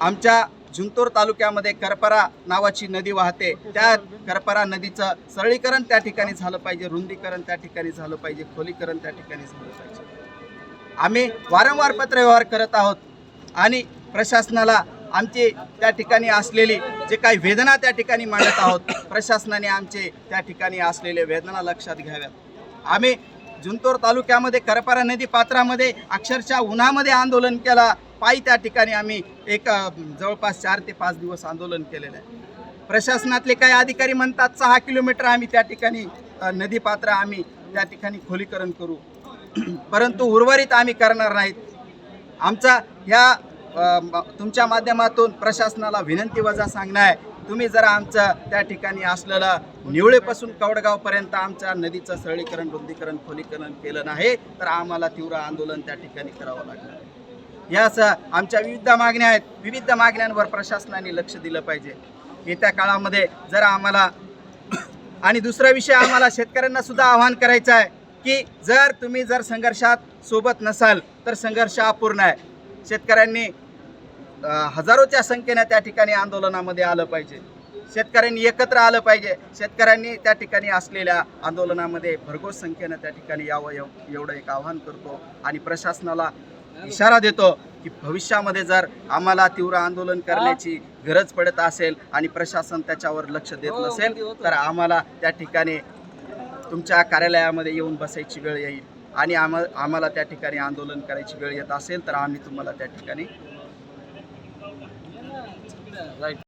आमच्या जुंतूर तालुक्यामध्ये करपरा नावाची नदी वाहते. त्या करपरा नदीचं सरळीकरण त्या ठिकाणी झालं पाहिजे रुंदीकरण त्या ठिकाणी झालं पाहिजे खोलीकरण त्या ठिकाणी झालं पाहिजे. आम्ही वारंवार पत्रव्यवहार करत आहोत आणि प्रशासनाला आमची त्या ठिकाणी असलेली जे काही वेदना त्या ठिकाणी मांडत आहोत प्रशासनाने आमचे त्या ठिकाणी असलेले वेदना लक्षात घ्याव्यात. आम्ही जुंतोर तालुक्यामध्ये करपारा नदी पात्रामध्ये अक्षरशः उन्हामध्ये आंदोलन केला. पायी त्या ठिकाणी आम्ही एक जवळपास चार ते पाच दिवस आंदोलन केलेलं आहे. प्रशासनातले काही अधिकारी म्हणतात सहा किलोमीटर आम्ही त्या ठिकाणी नदी पात्र आम्ही त्या ठिकाणी खोलीकरण करू. परंतु उर्वरित आम्ही करणार नाहीत. आमचा ह्या म- तुमच्या माध्यमातून प्रशासनाला विनंती वजा सांगणं आहे. तुम्ही जरा आमचं त्या ठिकाणी असलेलं निवळेपासून कवडगावपर्यंत आमच्या नदीचं सरळीकरण रुंदीकरण खोलीकरण केलं नाही तर आम्हाला तीव्र आंदोलन त्या ठिकाणी करावं लागणार आहे. आमच्या विविध मागण्या आहेत. विविध मागण्यांवर प्रशासनाने लक्ष दिलं पाहिजे. येत्या काळामध्ये जर आम्हाला आणि दुसरा विषय आम्हाला शेतकऱ्यांना सुद्धा आवाहन करायचं आहे की जर तुम्ही जर संघर्षात सोबत नसाल तर संघर्ष अपूर्ण आहे. शेतकऱ्यांनी हजारोच्या संख्येने त्या ठिकाणी आंदोलनामध्ये आलं पाहिजे. शेतकऱ्यांनी एकत्र आलं पाहिजे. शेतकऱ्यांनी त्या ठिकाणी असलेल्या आंदोलनामध्ये भरघोस संख्येनं त्या ठिकाणी यावं एव- एवढं एक आव्हान करतो आणि प्रशासनाला इशारा देतो की भविष्यामध्ये जर आम्हाला तीव्र आंदोलन करण्याची गरज पडत असेल आणि प्रशासन त्याच्यावर लक्ष देत नसेल तर आम्हाला त्या ठिकाणी तुमच्या कार्यालयामध्ये येऊन बसायची वेळ येईल. आणि आम्हा आम्हाला त्या ठिकाणी आंदोलन करायची वेळ येत असेल तर आम्ही तुम्हाला त्या ठिकाणी like